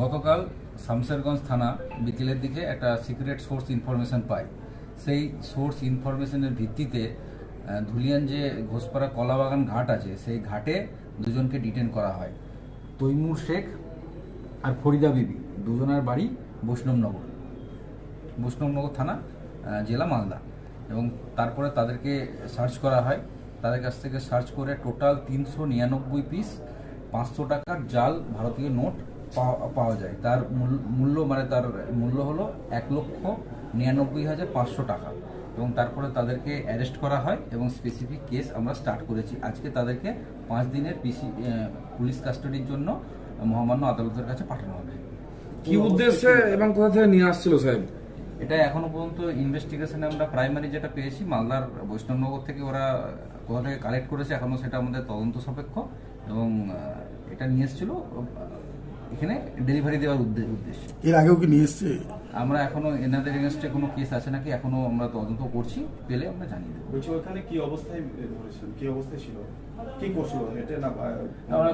গতকাল শামসেরগঞ্জ থানা বিকেলের দিকে একটা সিক্রেট সোর্স ইনফরমেশন পায় সেই সোর্স ইনফরমেশনের ভিত্তিতে ধুলিয়ান যে ঘোষপাড়া কলাবাগান ঘাট আছে, সেই ঘাটে দুজনকে ডিটেন করা হয়। তৈমুর শেখ আর ফরিদা বিবি, দুজনের বাড়ি বৈষ্ণবনগর। বৈষ্ণবনগর থানা জেলা মালদা। এবং তারপরে তাদেরকে সার্চ করা হয়। তাদের কাছ থেকে সার্চ করে টোটাল তিনশো নিরানব্বই পিস, পাঁচশো টাকার জাল ভারতীয় নোট পাওয়া- যায়। তার মূল্য মানে তার মূল্য হলো এক লক্ষ নিরানব্বই হাজার পাঁচশো টাকা এবং তারপরে তাদেরকে অ্যারেস্ট করা হয় এবং স্পেসিফিক কেস আমরা স্টার্ট করেছি। আজকে তাদেরকে পাঁচ দিনের পিসি পুলিশ কাস্টাডির জন্য মহামান্য আদালতের কাছে পাঠানো হবে। কি উদ্দেশ্যে এবং কোথা থেকে নিয়ে আসছিল সাহেব? এটা এখনও পর্যন্ত ইনভেস্টিগেশনে আমরা প্রাইমারি যেটা পেয়েছি, মালদার বৈষ্ণবনগর থেকে ওরা কোথা থেকে কালেক্ট করেছে, এখনও সেটা আমাদের তদন্ত সাপেক্ষ এবং এটা নিয়ে এসেছিল, এখানে ডেলিভারি দেওয়ার উদ্দেশ্য। এর আগেও কি নিয়ে এসছে? আমরা এখনও এনাদের এগেনস্টে কোনো কেস আছে নাকি? এখনও আমরা তদন্ত করছি পেলে আমরা জানিয়ে দেবো। বলছি ওখানে কি অবস্থায় ধরেছেন? কি অবস্থায় ছিল? কি করছিল? হেঁটে না আমরা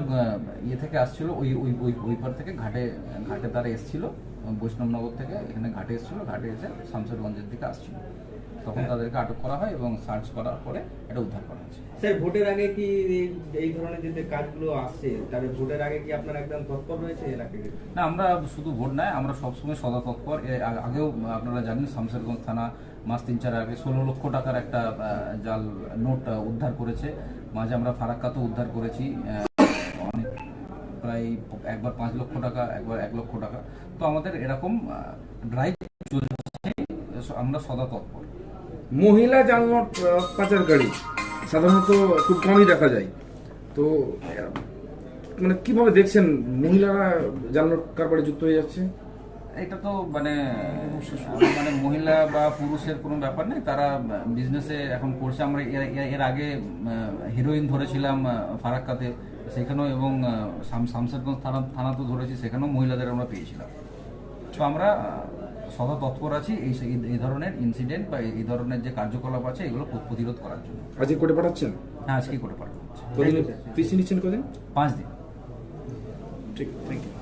ইয়ে থেকে আসছিল ওই ওই ওই ওই পার থেকে ঘাটে ঘাটে তারা এসছিল বৈষ্ণবনগর থেকে এখানে ঘাটে এসছিল ঘাটে এসে শামসেরগঞ্জের দিকে আসছিল। তখন তাদেরকে আটক করা হয় এবং সার্চ করার পরে এটা উদ্ধার করা হয়েছে। স্যার ভোটের আগে কি এই- এই ধরনের যে কাজগুলো আসছে তাহলে ভোটের আগে কি আপনার একদম তৎপর রয়েছে এলাকায়? না আমরা শুধু ভোট নয় আমরা সবসময় সদা তৎপর আগেও আপনারা জানেন শামসেরগঞ্জ থানা মাস তিন চার আগে ষোলো লক্ষ টাকার একটা জাল নোট উদ্ধার করেছে। মাঝে আমরা ফারাক্কাতেও উদ্ধার করেছি। অনেক প্রায় একবার পাঁচ লক্ষ টাকা একবার এক লক্ষ টাকা। তো আমাদের এরকম ড্রাইভ চলছে। আমরা সদা তৎপর মহিলা জালনোট আহ, পাচারকারী সাধারণত খুব কমই দেখা যায়। তো মানে কীভাবে দেখছেন মহিলারা জালনোট কারবারে যুক্ত হয়ে যাচ্ছে? এটা তো মানে মানে মহিলা বা পুরুষের কোনো ব্যাপার নেই তারা বিজনেসে এখন করছে। আমরা এর- আগে হিরোইন ধরেছিলাম ফারাক্কাতে সেখানেও এবং আহ, শাম- শামশেরগঞ্জ থানা তো ধরেছি সেখানেও মহিলাদের আমরা পেয়েছিলাম। তো আমরা সদা তৎপর আছি এই এই- ধরনের ইনসিডেন্ট বা এই ধরনের যে কার্যকলাপ আছে এগুলো প্রতিরোধ করার জন্য। আজকে কোর্টে পাঠাচ্ছেন? হ্যাঁ আজকেই করে কদিন? পিছিয়ে নিচ্ছেন কদিন? পাঁচ দিন। ঠিক থ্যাংক ইউ